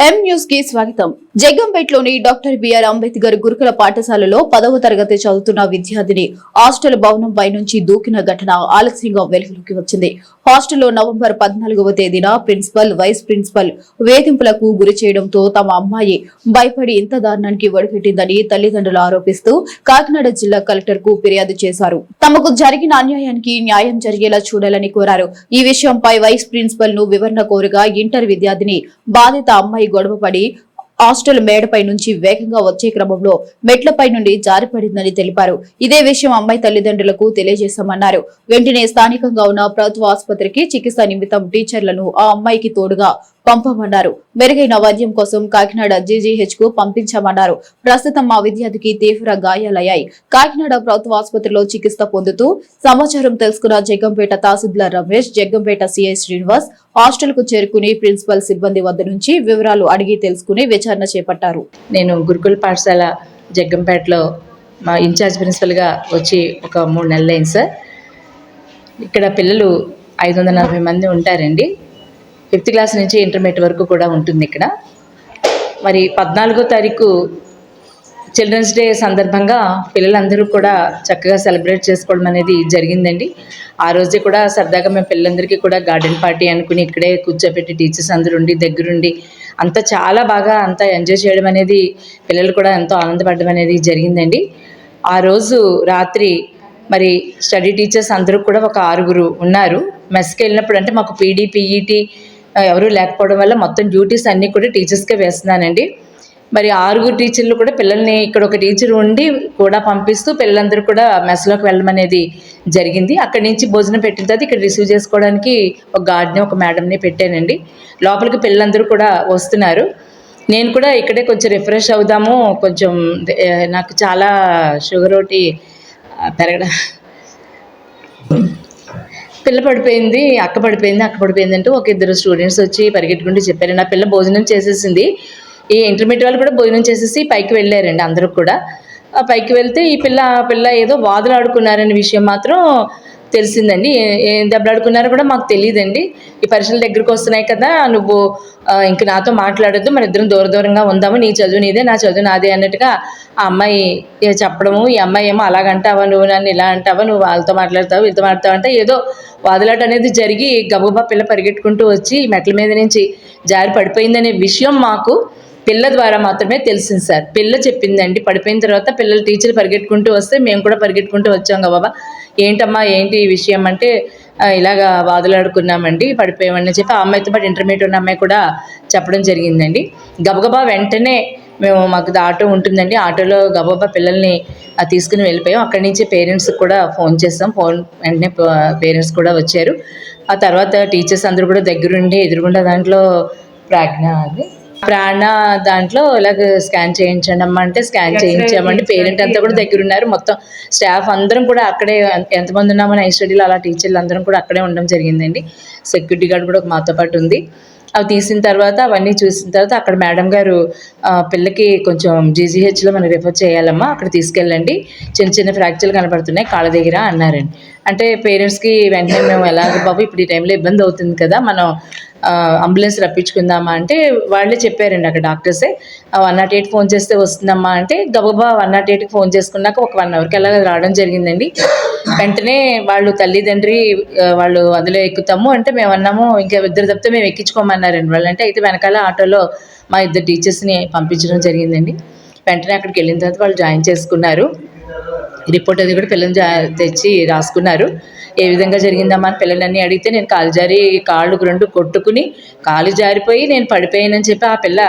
ఎం న్యూస్కి స్వాగతం. జగ్గంపేటలోని doctor BR Ambedkar గురుకుల పాఠశాలలో పదవ తరగతి చదువుతున్న విద్యార్థిని హాస్టల్ భవనం పై నుంచి దూకిన ఘటన ఆలస్యంగా వెలుగులోకి వచ్చింది. హాస్టల్లో నవంబర్ పద్నాలుగవ తేదీన ప్రిన్సిపల్ వైస్ ప్రిన్సిపల్ వేధింపులకు గురి చేయడంతో తమ అమ్మాయి భయపడి ఇంత దారుణానికి ఒడిపెట్టిందని తల్లిదండ్రులు ఆరోపిస్తూ కాకినాడ జిల్లా కలెక్టర్కు ఫిర్యాదు చేశారు. తమకు జరిగిన అన్యాయానికి న్యాయం జరిగేలా చూడాలని కోరారు. ఈ విషయంపై వైస్ ప్రిన్సిపల్ను వివరణ కోరగా ఇంటర్ విద్యార్థిని బాధిత అమ్మాయి గొడవపడి హాస్టల్ మేడపై నుంచి వేగంగా వచ్చే క్రమంలో మెట్లపై నుండి జారిపడిందని తెలిపారు. ఇదే విషయం అమ్మాయి తల్లిదండ్రులకు తెలియజేశామన్నారు. వెంటనే స్థానికంగా ఉన్న ప్రభుత్వ ఆసుపత్రికి చికిత్స నిమిత్తం టీచర్లను ఆ అమ్మాయికి తోడుగా పంపమన్నారు. మెరుగైన వైద్యం కోసం కాకినాడ జీజీహెచ్కు పంపించామన్నారు. ప్రస్తుతం మా విద్యార్థికి తీవ్ర గాయాలయ్యాయి. కాకినాడ ప్రభుత్వ ఆసుపత్రిలో చికిత్స పొందుతూ సమాచారం తెలుసుకున్న జగ్గంపేట తహసీల్దార్ రమేష్ జగ్గంపేట సిఐ శ్రీనివాస్ హాస్టల్కు చేరుకుని ప్రిన్సిపల్ సిబ్బంది వద్ద నుంచి వివరాలు అడిగి తెలుసుకుని విచారణ చేపట్టారు. నేను గురుకుల పాఠశాల జగ్గంపేటలో మా ఇన్ఛార్జ్ ప్రిన్సిపల్గా వచ్చి ఒక మూడు నెలలు అయింది సార్. ఇక్కడ పిల్లలు ఐదు వందల నలభై మంది ఉంటారండి. ఫిఫ్త్ క్లాస్ నుంచి ఇంటర్మీడియట్ వరకు కూడా ఉంటుంది ఇక్కడ. మరి పద్నాలుగో తారీఖు చిల్డ్రన్స్ డే సందర్భంగా పిల్లలందరూ కూడా చక్కగా సెలబ్రేట్ చేసుకోవడం అనేది జరిగిందండి. ఆ రోజే కూడా సరదాగా మేము పిల్లలందరికీ కూడా గార్డెన్ పార్టీ అనుకుని ఇక్కడే కూర్చోబెట్టి టీచర్స్ అందరూ ఉండి దగ్గరుండి అంతా చాలా బాగా అంతా ఎంజాయ్ చేయడం అనేది పిల్లలు కూడా ఎంతో ఆనందపడడం అనేది జరిగిందండి. ఆ రోజు రాత్రి మరి స్టడీ టీచర్స్ అందరూ కూడా ఒక ఆరుగురు ఉన్నారు. మెస్కి వెళ్ళినప్పుడు అంటే మాకు పీడీ పీఈటీ ఎవరూ లేకపోవడం వల్ల మొత్తం డ్యూటీస్ అన్నీ కూడా టీచర్స్కే వేస్తున్నానండి. మరి ఆరుగురు టీచర్లు కూడా పిల్లల్ని ఇక్కడ ఒక టీచర్ ఉండి కూడా పంపిస్తూ పిల్లలందరూ కూడా మెస్లోకి వెళ్ళడం అనేది జరిగింది. అక్కడి నుంచి భోజనం పెట్టిన తర్వాత ఇక్కడ రిసీవ్ చేసుకోవడానికి ఒక గార్డ్ని ఒక మేడంని పెట్టానండి. లోపలికి పిల్లలందరూ కూడా వస్తున్నారు. నేను కూడా ఇక్కడే కొంచెం రిఫ్రెష్ అవుదాము కొంచెం నాకు చాలా షుగర్ ఒకటి పెరగడం. పిల్ల పడిపోయింది అక్క పడిపోయింది అక్క పడిపోయింది అంటే ఒక ఇద్దరు స్టూడెంట్స్ వచ్చి పరిగెట్టుకుంటూ చెప్పారు. నా పిల్ల భోజనం చేసేసింది. ఈ ఇంటర్మీడియట్ వాళ్ళు కూడా భోజనం చేసేసి పైకి వెళ్ళారండి అందరూ కూడా. ఆ పైకి వెళ్తే ఈ పిల్ల ఆ పిల్ల ఏదో వాదులు ఆడుకున్నారనే విషయం మాత్రం తెలిసిందండి. ఏం దెబ్బలాడుకున్నారో కూడా మాకు తెలియదండి ఈ పరీక్షల దగ్గరికి వస్తున్నాయి కదా నువ్వు ఇంక నాతో మాట్లాడొద్దు మన ఇద్దరం దూర దూరంగా ఉందాము నీ చదువు నీదే నా చదువు నాదే అన్నట్టుగా ఆ అమ్మాయి చెప్పడము ఈ అమ్మాయి ఏమో అలాగంటావా నువ్వు నన్ను ఇలా అంటావా నువ్వు వాళ్ళతో మాట్లాడతావు వీళ్ళతో మాట్లాడతావు అంటే ఏదో వాదులాట అనేది జరిగి గబగబా పిల్ల పరిగెట్టుకుంటూ వచ్చి మెట్ల మీద నుంచి జారి పడిపోయిందనే విషయం మాకు పిల్ల ద్వారా మాత్రమే తెలిసింది సార్. పిల్ల చెప్పిందండి. పడిపోయిన తర్వాత పిల్లలు టీచర్లు పరిగెట్టుకుంటూ వస్తే మేము కూడా పరిగెట్టుకుంటూ వచ్చాం బాబా. ఏంటమ్మా ఏంటి ఈ విషయం అంటే ఇలాగా వాదులాడుకున్నామండి పడిపోయామని చెప్పి ఆ అమ్మాయితో పాటు ఇంటర్మీడియట్ ఉన్న అమ్మాయి కూడా చెప్పడం జరిగిందండి. గబగబా వెంటనే మేము మాకు ఆటో ఉంటుందండి. ఆటోలో గబగబా పిల్లల్ని తీసుకుని వెళ్ళిపోయాం. అక్కడి నుంచి పేరెంట్స్కి కూడా ఫోన్ చేస్తాం ఫోన్ వెంటనే పేరెంట్స్ కూడా వచ్చారు. ఆ తర్వాత టీచర్స్ అందరూ కూడా దగ్గరుండి ఎదురుగుండా దాంట్లో ప్రాజ్ఞ అది. ప్రాణ దాంట్లో ఇలాగ స్కాన్ చేయించండి అమ్మా అంటే స్కాన్ చేయించామండి. పేరెంట్ అంతా కూడా దగ్గర ఉన్నారు మొత్తం స్టాఫ్ అందరం కూడా అక్కడే ఎంతమంది ఉన్నామని ఐ స్టడీలో అలా టీచర్లు అందరం కూడా అక్కడే ఉండడం జరిగిందండి. సెక్యూరిటీ గార్డ్ కూడా ఒక మాతో పాటు ఉంది. అవి తీసిన తర్వాత అవన్నీ చూసిన తర్వాత అక్కడ మేడం గారు పిల్లకి కొంచెం జీజీహెచ్లో మనం రిఫర్ చేయాలమ్మా అక్కడ తీసుకెళ్ళండి. చిన్న చిన్న ఫ్రాక్చర్లు కనపడుతున్నాయి కాళ్ళ దగ్గర అన్నారండి. అంటే పేరెంట్స్కి వెంటనే మేము ఎలాగ బాబు ఇప్పుడు ఈ టైంలో ఇబ్బంది అవుతుంది కదా మనం అంబులెన్స్ రప్పించుకుందామా అంటే వాళ్ళే చెప్పారండి అక్కడ డాక్టర్సే వన్ నాట్ ఎయిట్ ఫోన్ చేస్తే వస్తుందమ్మా అంటే గబగబా వన్ నాట్ ఎయిట్కి ఫోన్ చేసుకున్నాక ఒక వన్ అవర్కి అలా రావడం జరిగిందండి. వెంటనే వాళ్ళు తల్లిదండ్రి వాళ్ళు అందులో ఎక్కుతాము. అంటే మేము అన్నాము ఇంకా ఇద్దరు తప్పితే మేము ఎక్కించుకోమన్నారండి వాళ్ళు అంటే అయితే వెనకాల ఆటోలో మా ఇద్దరు టీచర్స్ని పంపించడం జరిగిందండి. వెంటనే అక్కడికి వెళ్ళిన తర్వాత వాళ్ళు జాయిన్ చేసుకున్నారు. రిపోర్ట్ అది కూడా పిల్లలు జా తెచ్చి రాసుకున్నారు. ఏ విధంగా జరిగిందమ్మా అని పిల్లలన్నీ అడిగితే నేను కాలు జారి కాళ్ళు రెండు కొట్టుకుని కాలు జారిపోయి నేను పడిపోయానని చెప్పి ఆ పిల్ల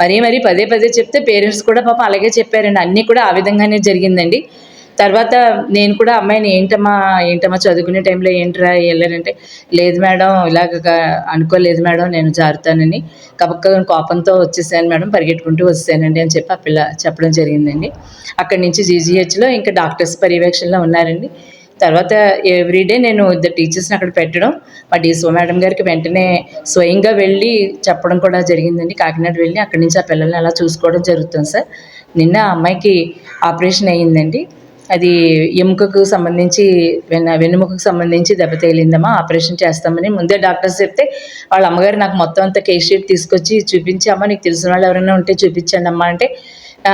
మరీ మరీ పదే పదే చెప్తే పేరెంట్స్ కూడా పాపం అలాగే చెప్పారండి. అన్నీ కూడా ఆ విధంగానే జరిగిందండి. తర్వాత నేను కూడా అమ్మాయిని ఏంటమ్మా ఏంటమ్మా చదువుకునే టైంలో ఏంట్రా వెళ్ళారంటే లేదు మేడం ఇలాగ అనుకోలేదు మేడం నేను జారుతానని కబక్క కోపంతో వచ్చేసాను మేడం పరిగెట్టుకుంటూ వస్తానండి అని చెప్పి ఆ పిల్ల చెప్పడం జరిగిందండి. అక్కడి నుంచి జీజీహెచ్లో ఇంకా డాక్టర్స్ పర్యవేక్షణలో ఉన్నారండి. తర్వాత ఎవ్రీడే నేను ఇద్దరు టీచర్స్ని అక్కడ పెట్టడం మా డీసో మేడం గారికి వెంటనే స్వయంగా వెళ్ళి చెప్పడం కూడా జరిగిందండి. కాకినాడ వెళ్ళి అక్కడి నుంచి ఆ పిల్లల్ని అలా చూసుకోవడం జరుగుతుంది సార్. నిన్న ఆ అమ్మాయికి ఆపరేషన్ అయ్యిందండి. అది ఎముకకు సంబంధించి వెన్న వెన్నుముకకు సంబంధించి దెబ్బ తేలిందమ్మా ఆపరేషన్ చేస్తామని ముందే డాక్టర్స్ చెప్తే వాళ్ళ అమ్మగారు నాకు మొత్తం అంతా కేస్ షీట్ తీసుకొచ్చి చూపించి నీకు తెలిసిన వాళ్ళు ఎవరైనా ఉంటే చూపించండి అమ్మా అంటే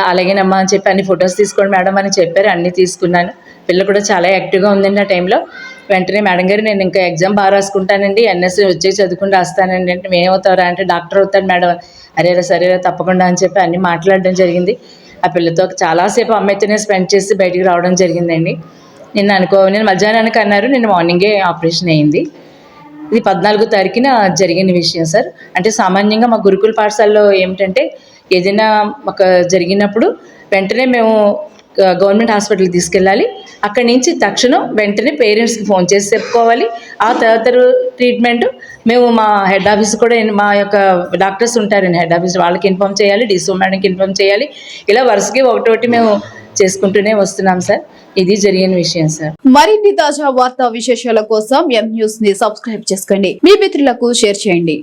అలాగేనమ్మా అని చెప్పి అన్ని ఫొటోస్ తీసుకోండి మేడం అని చెప్పారు అన్నీ తీసుకున్నాను. పిల్ల కూడా చాలా యాక్టివ్గా ఉందండి ఆ టైంలో. వెంటనే మేడం గారు నేను ఇంకా ఎగ్జామ్ బాగా రాసుకుంటానండి ఎన్ఎస్సీ వచ్చే చదువుకుని రాస్తానండి అంటే మేమవుతారా అంటే డాక్టర్ అవుతాను మేడం. అరేరా సరేరా తప్పకుండా అని చెప్పి అన్ని మాట్లాడడం జరిగింది. ఆ పిల్లతో చాలాసేపు అమ్మాయితోనే స్పెండ్ చేసి బయటికి రావడం జరిగిందండి. నిన్న అనుకో నేను మధ్యాహ్నానికి అన్నారు నేను మార్నింగే ఆపరేషన్ అయింది. ఇది పద్నాలుగో తారీఖున జరిగిన విషయం సార్. అంటే సామాన్యంగా మా గురుకుల పాఠశాలలో ఏమిటంటే ఏదైనా ఒక జరిగినప్పుడు వెంటనే మేము గవర్నమెంట్ హాస్పిటల్కి తీసుకెళ్ళాలి. అక్కడి నుంచి తక్షణం వెంటనే పేరెంట్స్కి ఫోన్ చేసి చెప్పుకోవాలి. ఆ తర్వాత ట్రీట్మెంట్. మేము మా హెడ్ ఆఫీస్ కూడా మా యొక్క డాక్టర్స్ ఉంటారండి హెడ్ ఆఫీస్ వాళ్ళకి ఇన్ఫామ్ చేయాలి. డిసో మేడంకి ఇన్ఫామ్ చేయాలి. ఇలా వరుసకి ఒకటోటి మేము చేసుకుంటూనే వస్తున్నాం సార్. ఇది జరిగిన విషయం సార్. మరిన్ని తాజా వార్తా విశేషాల కోసం ఎం న్యూస్ని సబ్స్క్రైబ్ చేసుకోండి. మీ మిత్రులకు షేర్ చేయండి.